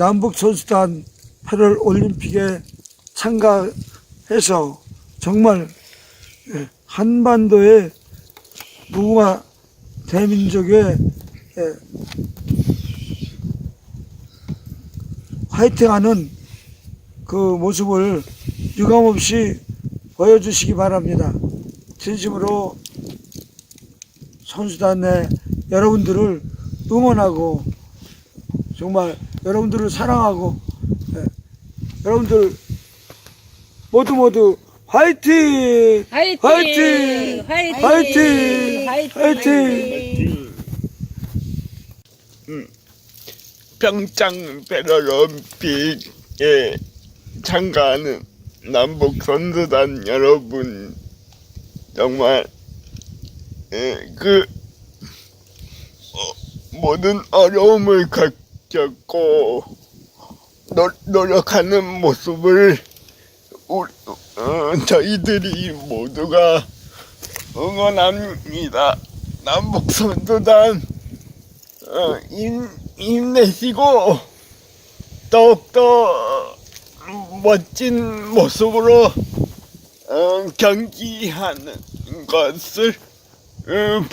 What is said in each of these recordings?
남북 선수단 8월 올림픽에 참가해서 정말 예, 한반도의 무궁화 대민족의 예, 화이팅하는 그 모습을 유감없이 보여주시기 바랍니다. 진심으로 선수단의 여러분들을 응원하고 정말 여러분들을 사랑하고 예, 여러분들 모두 모두 화이팅! 화이팅! 화이팅! 화이팅! 화이팅! 화이팅! 화이팅! 평창 패럴림픽에 참가하는 남북 선수단 여러분 정말 예, 그 어, 모든 어려움을 겪고 노, 노력하는 모습을 우리, 어, 저희들이 모두가 응원합니다. 남북 선수단 어, 힘, 힘내시고 더욱더 멋진 모습으로 어, 경기하는 것을 어,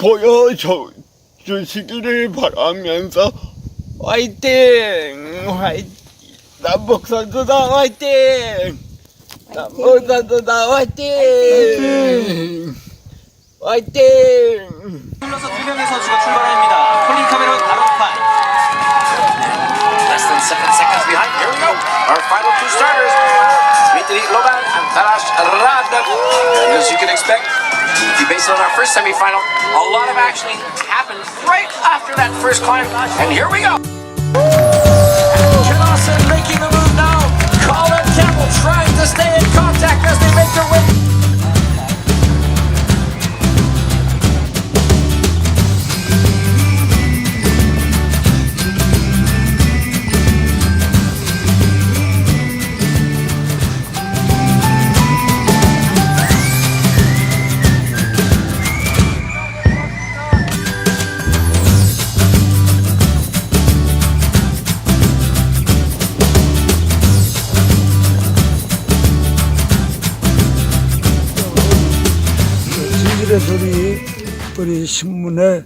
보여주시기를 바라면서 화이팅! 화이팅! 남북 선수단 화이팅! 남북 선수단 화이팅! 화이팅! 흘러서 두 명의 선수가 출발합니다. 폴린 카메론 아로파이. Less than seven seconds behind. Here we go. Our final two starters. Dmitry Loban and Taras Rad. And as you can expect, if you base it on our first semifinal, a lot of action happened right after that first climb. And here we go. Making the move now. Campbell trying to stay in contact as they make their way. 진실의 소리 우리 신문의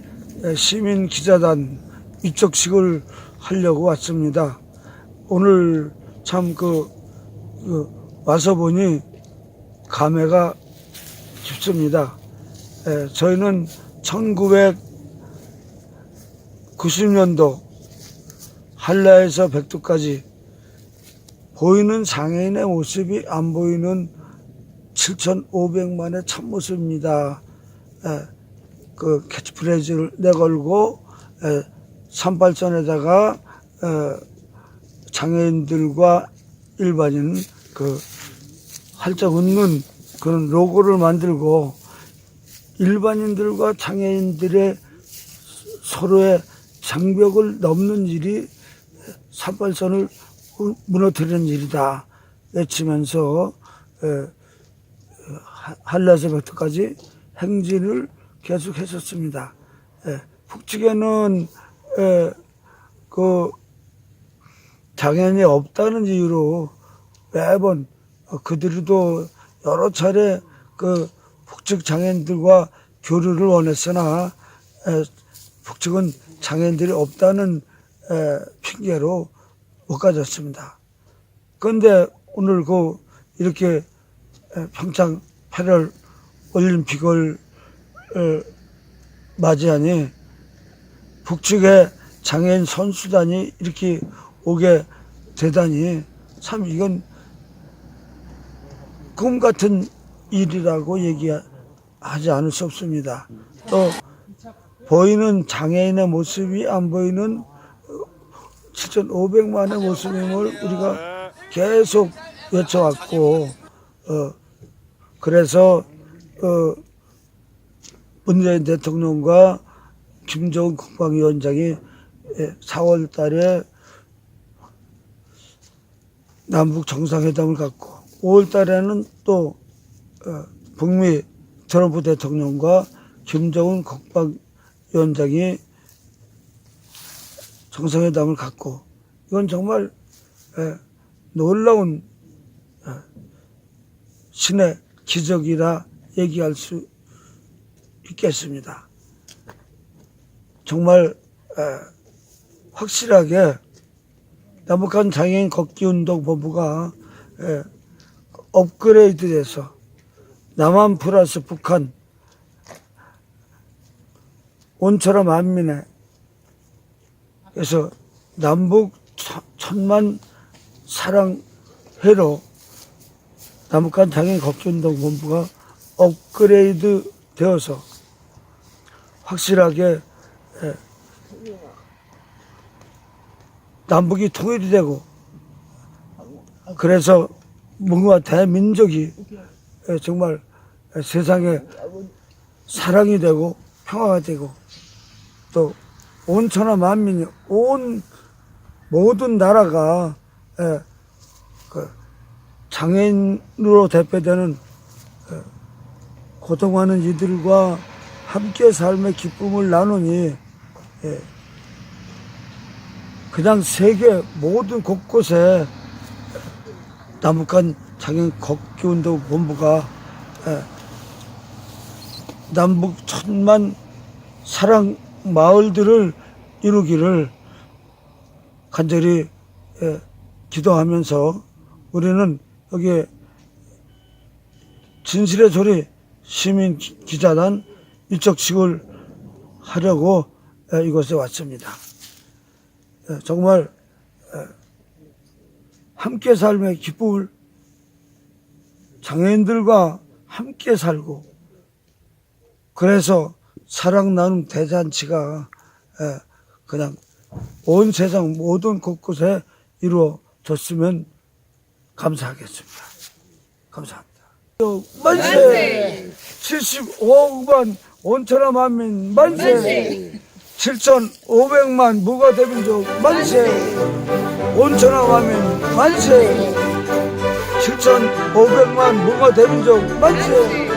시민 기자단 입적식을 하려고 왔습니다. 오늘 참그 와서 보니 감회가 깊습니다. 에, 저희는 1990년도 한라에서 백두까지 보이는 장애인의 모습이 안 보이는 7,500만의 참모습입니다. 에, 그 캐치프레이즈를 내걸고 에, 산발선에다가 에, 장애인들과 일반인 그 활짝 웃는 그런 로고를 만들고 일반인들과 장애인들의 서로의 장벽을 넘는 일이 산발선을 무너뜨리는 일이다. 외치면서 에, 한라세부터까지 행진을 계속 했었습니다. 예, 북측에는 예, 그 장애인이 없다는 이유로 매번 어, 그들도 여러 차례 그 북측 장애인들과 교류를 원했으나 에, 북측은 장애인들이 없다는 에, 핑계로 못 가졌습니다. 그런데 오늘 그 이렇게 에, 평창 패럴 올림픽을 에, 맞이하니 북측의 장애인 선수단이 이렇게 오게 되다니 참 이건 꿈 같은 일이라고 얘기하지 않을 수 없습니다. 또 보이는 장애인의 모습이 안 보이는 7,500만의 모습임을 우리가 계속 외쳐왔고 어, 그래서 어, 문재인 대통령과 김정은 국방위원장이 4월 달에 남북 정상회담을 갖고 5월 달에는 또 어, 북미 트럼프 대통령과 김정은 국방위원장이 정상회담을 갖고 이건 정말 예, 놀라운 예, 신의 기적이라 얘기할 수 있겠습니다. 정말 에, 확실하게 남북한 장애인 걷기 운동 본부가 에, 업그레이드돼서 남한 플러스 북한 온처럼 만민에 그래서 남북 천- 천만 사랑 회로 남북한 장애인 걷기 운동 본부가 업그레이드 되어서 확실하게 예, 남북이 통일이 되고 그래서 뭔가 대민족이 예, 정말 세상에 사랑이 되고 평화가 되고 또 온천하 만민이 온 모든 나라가 예, 그 장애인으로 대표되는 예, 고통하는 이들과 함께 삶의 기쁨을 나누니 예, 그냥 세계 모든 곳곳에 남북한 장애인 걷기운동 본부가 예, 남북 천만 사랑 마을들을 이루기를 간절히 예, 기도하면서 우리는 여기에 진실의 소리 시민 기- 기자단 일적식을 하려고 예, 이곳에 왔습니다. 예, 정말 예, 함께 삶의 기쁨을 장애인들과 함께 살고 그래서 사랑 나눔 대잔치가 예, 그냥 온 세상 모든 곳곳에 이루어졌으면 감사하겠습니다. 감사합니다. 만세! 75억만 온천하 만민 만세! 7,500만 무가 대민족 만세! 온천하 만민 만세! 7,500만 무가대민족 만세!